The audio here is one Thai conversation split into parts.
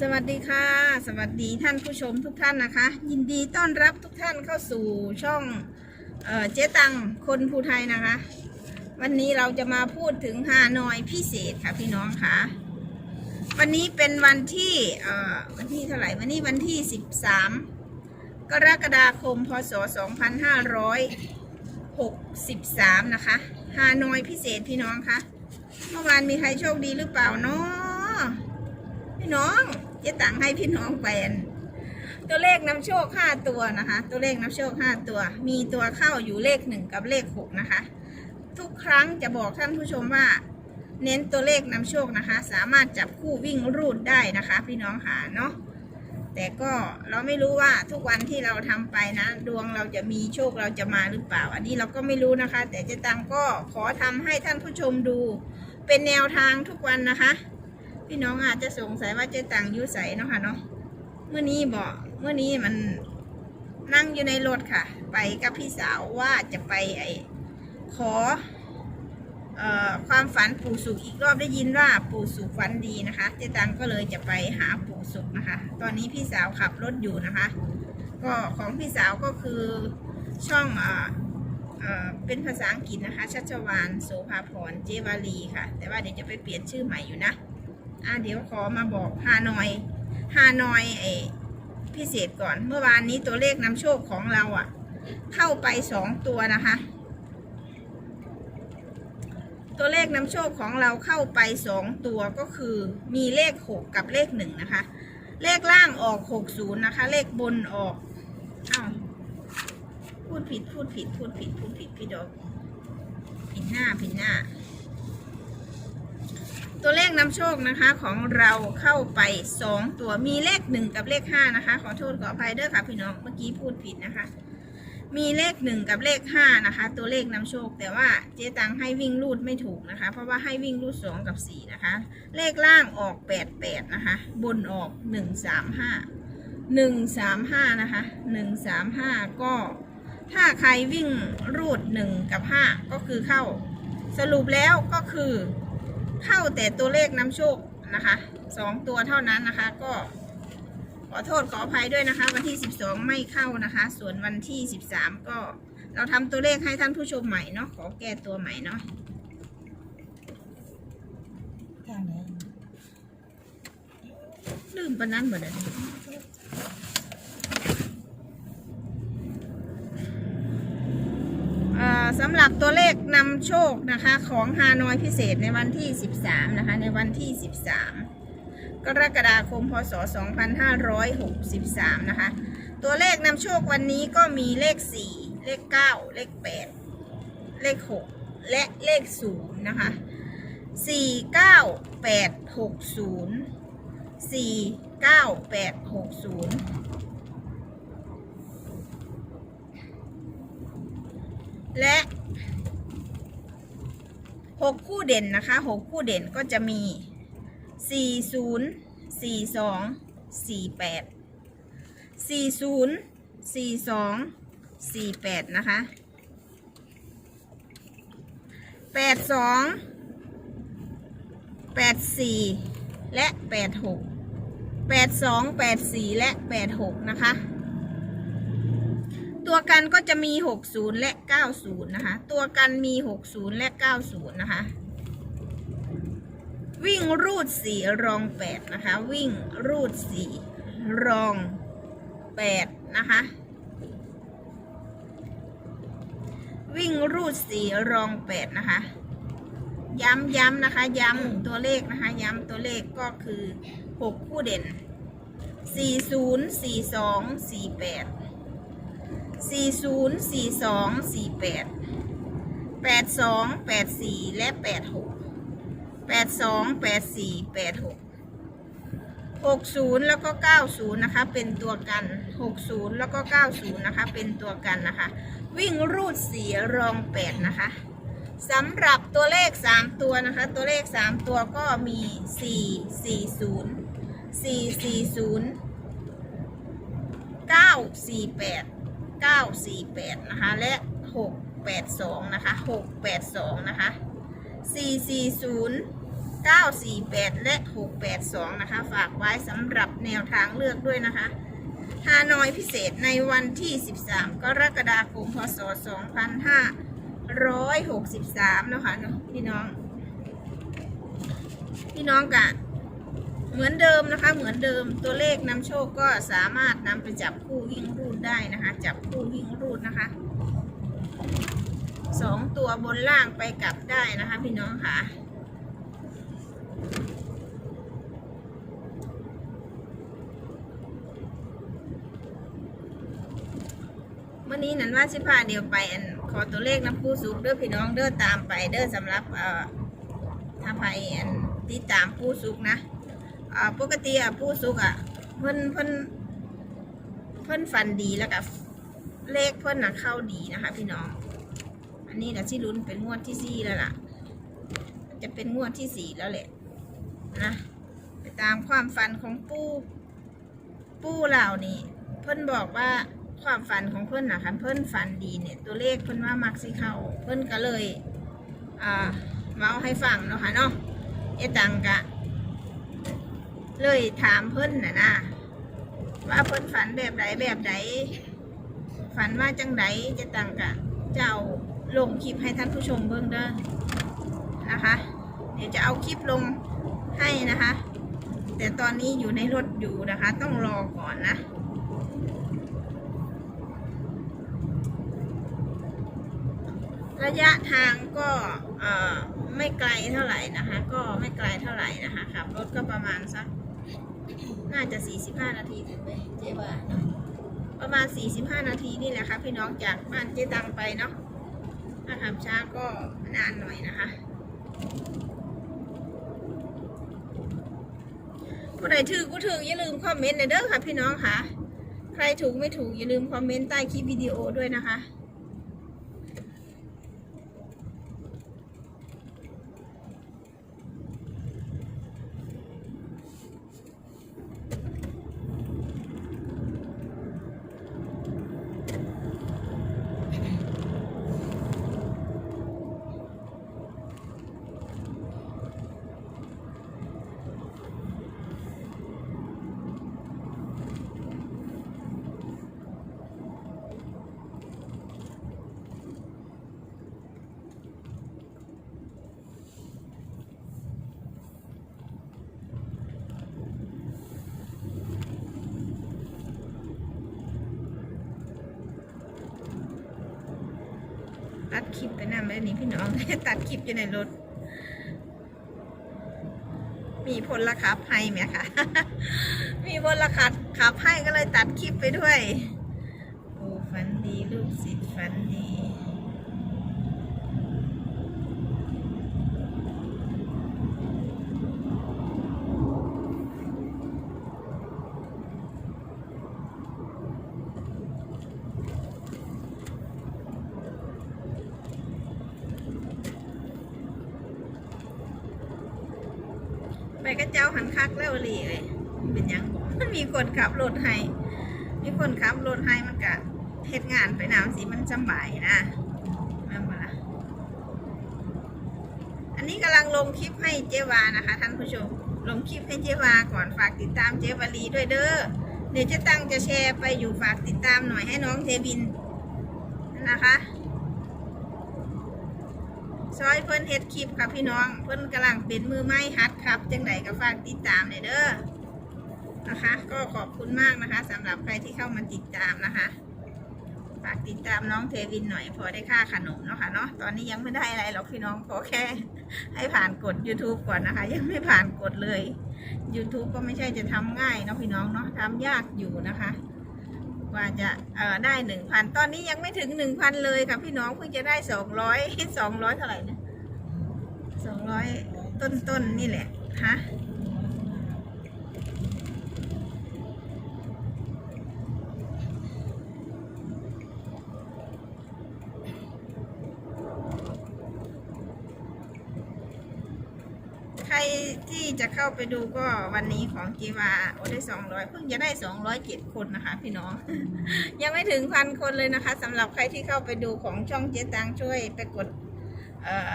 สวัสดีค่ะ สวัสดีท่านผู้ชมทุกท่านนะคะ ยินดีต้อนรับทุกท่านเข้าสู่ช่องเออเจ๊ตังคนภูไทยนะคะ วันนี้เราจะมาพูดถึงฮานอยพิเศษค่ะพี่น้องค่ะ วันนี้เป็นวันที่เอ่อวันที่เท่าไหร่วันนี้วันที่ 13 กรกฎาคมพศ 2563 นะคะฮานอยพิเศษพี่น้องคะเมื่อวานมีใครโชคดีหรือเปล่าเนาะพี่น้อง เจะต่างให้พี่น้องเป็นตัวเลขนำโชคห้าตัวนะคะ ตัวเลขนำโชคห้าตัว มีตัวเข้าอยู่เลขหนึ่งกับเลขหกนะคะ ทุกครั้งจะบอกท่านผู้ชมว่า เน้นตัวเลขนำโชคนะคะ สามารถจับคู่วิ่งรูดได้นะคะ พี่น้องค่ะเนาะแต่ก็เราไม่รู้ว่าทุกวันที่เราทำไปนะ ดวงเราจะมีโชคเราจะมาหรือเปล่า อันนี้เราก็ไม่รู้นะคะ แต่เจ๊ตังก็ขอทำให้ท่านผู้ชมดู เป็นแนวทางทุกวันนะคะ พี่น้องอาจจะสงสัยว่าเจ๊ตังอยุใสเนาะค่ะเนาะเมื่อนี้บอกเมื่อนี้มันนั่งอยู่ในรถค่ะ ไปกับพี่สาวว่าจะไปไอขอเอ่อความฝันปู่สุขอีกรอบได้ยินว่าปู่สุขฝันดีนะคะ เจ๊ตังก็เลยจะไปหาปู่สุขนะคะ ตอนนี้พี่สาวขับรถอยู่นะคะ ก็ของพี่สาวก็คือช่องเอ่อเอ่อเป็นภาษาอังกฤษนะคะชัชวานโสภาพรเจวาลีค่ะ แต่ว่าเดี๋ยวจะไปเปลี่ยนชื่อใหม่อยู่นะ อะเดี๋ยวขอมาบอกฮานอยฮานอยไอพิเศษก่อน เมื่อวานนี้ตัวเลขนำโชคของเราอะ่ะ เข้าไปสองตัวนะคะ ตัวเลขนำโชคของเราเข้าไปสองตัวก็คือมีเลขหกกับเลขหนึ่งนะคะ เลขล่างออกหกศูนย์นะคะ เลขบนออกอ้าวพูดผิดพูดผิดพูดผิดพูดผิดพี่ดอกผิดหน้าผิดหน้า ตัวเลขนำโชคนะคะของเราเข้าไปสองตัวมีเลขหนึ่งกับเลขห้านะคะ ขอโทษขออภัยเด้อค่ะพี่น้องเมื่อกี้พูดผิดนะคะ มีเลขหนึ่งกับเลขห้านะคะ ตัวเลขนำโชค แต่ว่าเจ๊ตังให้วิ่งรูดไม่ถูกนะคะ เพราะว่าให้วิ่งรูดสองกับสี่นะคะ เลขล่างออกแปดแปดนะคะ บนออกหนึ่งสามห้าหนึ่งสามห้านะคะหนึ่งสามห้าก็ถ้าใครวิ่งรูดหนึ่งกับห้าก็คือเข้า สรุปแล้วก็คือ เข้าแต่ตัวเลขนำโชคนะคะสองตัวเท่านั้นนะคะ ก็ขอโทษขออภัยด้วยนะคะ วันที่ 12 ไม่เข้านะคะ ส่วนวันที่ 13 ก็เราทำตัวเลขให้ท่านผู้ชมใหม่เนาะขอแก้ตัวใหม่เนาะทางไหนลืมปะนั้นเหมือนกัน สำหรับตัวเลขนำโชคนะคะของฮานอยพิเศษในวันที่ 13 นะคะ ในวันที่ 13 กรกฎาคม พศ 2563 นะคะ ตัวเลขนำโชควันนี้ก็มีเลข 4 เลข 9 เลข 8 เลข 6 และเลข 0 นะคะ 4 9 8 6 0 4 9 8 6 0 และหกคู่เด่นนะคะหกคู่เด่นก็จะมีสี่ศูนย์สี่สองสี่แปดสี่ศูนย์สี่สองสี่แปดนะคะแปดสองแปดสี่และแปดหกแปดสองแปดสี่และแปดหกนะคะ ตัวกันก็จะมี 60 และ 90 นะคะ ตัวกันมี 60 และ 90 นะคะ วิ่งรูด 4 รอง 8 นะคะ วิ่งรูด 4 รอง 8 นะคะ วิ่งรูด 4 รอง 8 นะคะ ย้ำย้ำนะคะ ย้ำตัวเลขนะคะ ย้ำตัวเลขก็คือ 6 คู่เด่น 40 42 48 สี่ศูนย์สี่สองสี่แปดแปดสองแปดสี่และแปดหกแปดสองแปดสี่แปดหกหกศูนย์แล้วก็เก้าศูนย์นะคะ เป็นตัวกันหกศูนย์แล้วก็เก้าศูนย์นะคะ เป็นตัวกันนะคะ วิ่งรูดสี่รองแปดนะคะสำหรับตัวเลข3ตัวนะคะ ตัวเลข3ตัวก็มี4 4 0 4 4 0 9 4 8 9 4 8 นะคะ และ 6 8 2 นะคะ 6 8 2 นะคะ 4 4 0 948 และ 682 นะคะ ฝากไว้สำหรับแนวทางเลือกด้วยนะคะฮานอยพิเศษในวันที่ 13 กรกฎาคม พศ 2563 นะคะเนาะพี่น้อง พี่น้องกะ เหมือนเดิมนะคะ เหมือนเดิมตัวเลขนำโชคก็สามารถนำไปจับคู่วิ่งรูดได้นะคะ จับคู่วิ่งรูดนะคะสองตัวบนล่างไปกลับได้นะคะ พี่น้องค่ะเมื่อนี้นั้นว่าสิพาเดียวไปอันขอตัวเลขน้ำผู้สุกเด้อพี่น้องเด้อตามไปเด้อสำหรับเอ่อถ้าไปอันติดตามผู้สุกนะ อ่าปกติอะผู้สุกอะเพิ่นเพิ่นเพิ่นฟันดีแล้วก็เลขเพิ่นน่ะเข้าดีนะคะ พี่น้อง อันนี้นะที่ลุ้นเป็นงวดที่สี่แล้วล่ะ จะเป็นงวดที่สี่แล้วแหละนะไปตามความฝันของปู่ปู่เหล่านี่เพิ่นบอกว่าความฝันของเพิ่นนะคันเพิ่นฝันดีเนี่ยตัวเลขเพิ่นว่ามักสิเข้าเพิ่นก็เลยอ่าเมาให้ฟังเนาะค่ะเนาะเอตังกะ เลยถามเพิ่นน่ะนะว่าเพิ่นฝันแบบใดแบบใดฝันว่าจังใดจะตังกะเจ้าลงคลิปให้ท่านผู้ชมเบิ่งเด้อนะคะ เดี๋ยวจะเอาคลิปลงให้นะคะ แต่ตอนนี้อยู่ในรถอยู่นะคะ ต้องรอก่อนนะระยะทางก็ไม่ไกลเท่าไหร่นะคะ ก็ไม่ไกลเท่าไหร่นะคะขับรถก็ประมาณสัก น่าจะ 45 นาทีถึงไหมเจ๊ว่าเนอะประมาณ 45 นาทีนี่แหละค่ะพี่น้องจากบ้านเจ๊ตังไปเนาะถ้าขับช้าก็นานหน่อยนะคะผู้ใดถือกูถืออย่าลืมคอมเมนต์นเด้อค่ะพี่น้องค่ะ ใครถูกไม่ถูกอย่าลืมคอมเมนต์ใต้คลิปวิดีโอด้วยนะคะ คลิปไปนำแล้นี่พี่น้อง ตัดคลิปอยู่ในรถ มีพลละขับให้ไหมคะมีพลละขับขับให้ก็เลยตัดคลิปไปด้วย โอ้ฝันดีลูกศิษย์ฝันดี ไปกระเจ้าหันคักแล้วหลีเลยเป็นยังมันมีคนขับรถให้มีคนขับรถให้มันกะเฮ็ดงานไปน้ำสิมันสำบ่ายนะแม่นบ่ล่ะอันนี้กำลังลงคลิปให้เจวานะคะ ท่านผู้ชม ลงคลิปให้เจวาก่อนฝากติดตามเจวารีด้วยเด้อเดี๋ยวเจะตั้งจะแชร์ไปอยู่ฝากติดตามหน่อยให้น้องเทวินนะคะ ซอยเพิ่นเฮ็ดคลิปค่ะพี่น้อง เพิ่นกำลังเป็นมือไม้ฮัดครับจังไดก็ฝากติดตามหน่อยเด้อนะคะ ก็ขอบคุณมากนะคะสำหรับใครที่เข้ามาติดตามนะคะฝากติดตามน้องเทวินหน่อยพอได้ค่าขนมเนาะค่ะเนาะตอนนี้ยังไม่ได้อะไรหรอกพี่น้องขอแค่ ให้ผ่านกด YouTube ก่อนนะคะ ยังไม่ผ่านกดเลย YouTube ก็ไม่ใช่จะทำง่ายเนาะพี่น้องเนาะทำยากอยู่นะคะ กว่าจะเอ่อได้หนึ่งพันตอนนี้ยังไม่ถึงหนึ่งพันเลยค่ะพี่น้องเพิ่งจะได้สองร้อยสองร้อยเท่าไหร่นะสองร้อยต้นต้นๆนี่แหละฮะใคร ที่จะเข้าไปดูก็วันนี้ของจีวาโอได้สองร้อยเพิ่งจะได้สองร้อยเจ็ดคนนะคะ พี่น้อง ยังไม่ถึงพันคนเลยนะคะสำหรับใครที่เข้าไปดูของช่องเจ๊ตังช่วยไปกดเอ่อ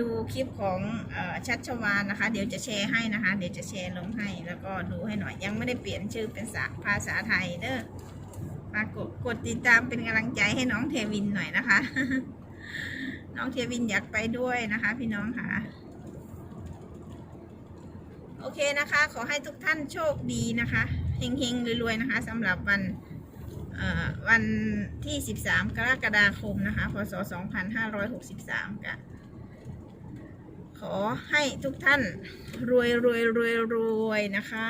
ดูคลิปของอชัชวานนะคะ เดี๋ยวจะแชร์ให้นะคะ เดี๋ยวจะแชร์ลงให้แล้วก็ดูให้หน่อยยังไม่ได้เปลี่ยนชื่อเป็นภาษาไทยเด้อมากดกดติดตามเป็นกำลังใจให้น้องเทวินหน่อยนะคะ น้องเทวินอยากไปด้วยนะคะ พี่น้องค่ะ โอเคนะคะ ขอให้ทุกท่านโชคดีนะคะเฮงๆรวยๆนะคะสำหรับวันวันที่ 13 กรกฎาคมนะคะ พศ 2563ค่ะขอให้ทุกท่านรวยรวยรวยรวยนะคะ